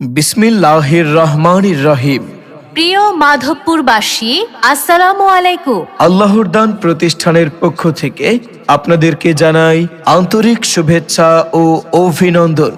বিসমিল্লাহির রহমানির রহিম। প্রিয় মাধবপুরবাসী আসসালামু আলাইকুম। আল্লাহর দান প্রতিষ্ঠানের পক্ষ থেকে আপনাদেরকে জানাই আন্তরিক শুভেচ্ছা ও অভিনন্দন।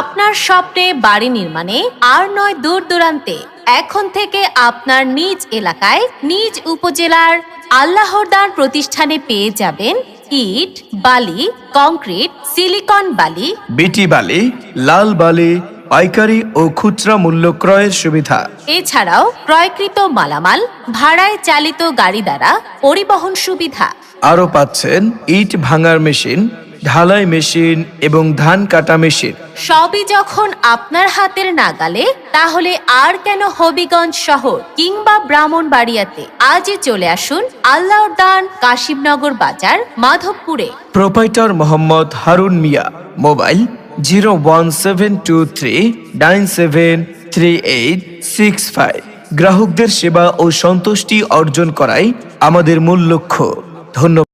আপনার স্বপ্নে বাড়ি নির্মাণে আর নয় দূর দূরান্তে এখন থেকে আপনার নিজ এলাকায় নিজ উপজেলার আল্লাহর দান প্রতিষ্ঠানে পেয়ে যাবেন ইট বালি কংক্রিট সিলিকন বালি বিটি বালি লাল বালি পাইকারি ও খুচরা মূল্য ক্রয়ের সুবিধা। এছাড়াও ক্রয়কৃত মালামাল ভাড়ায় চালিত গাড়ি দ্বারা পরিবহন সুবিধা। আরও পাচ্ছেন ইট ভাঙার মেশিন ঢালাই মেশিন এবং ধান কাটা মেশিন। সবই যখন আপনার হাতের নাগালে তাহলে আর কেন হবিগঞ্জ শহর কিংবা ব্রাহ্মণবাড়িয়াতে আজই চলে আসুন আল্লাহর দান কাশিমনগর বাজার মাধবপুরে। Proprietor Mohammad Harun Mia mobile zero one seven two three nine seven three eight six five. গ্রাহকদের সেবা ও সন্তুষ্টি অর্জন করাই আমাদের মূল লক্ষ্য। ধন্যবাদ।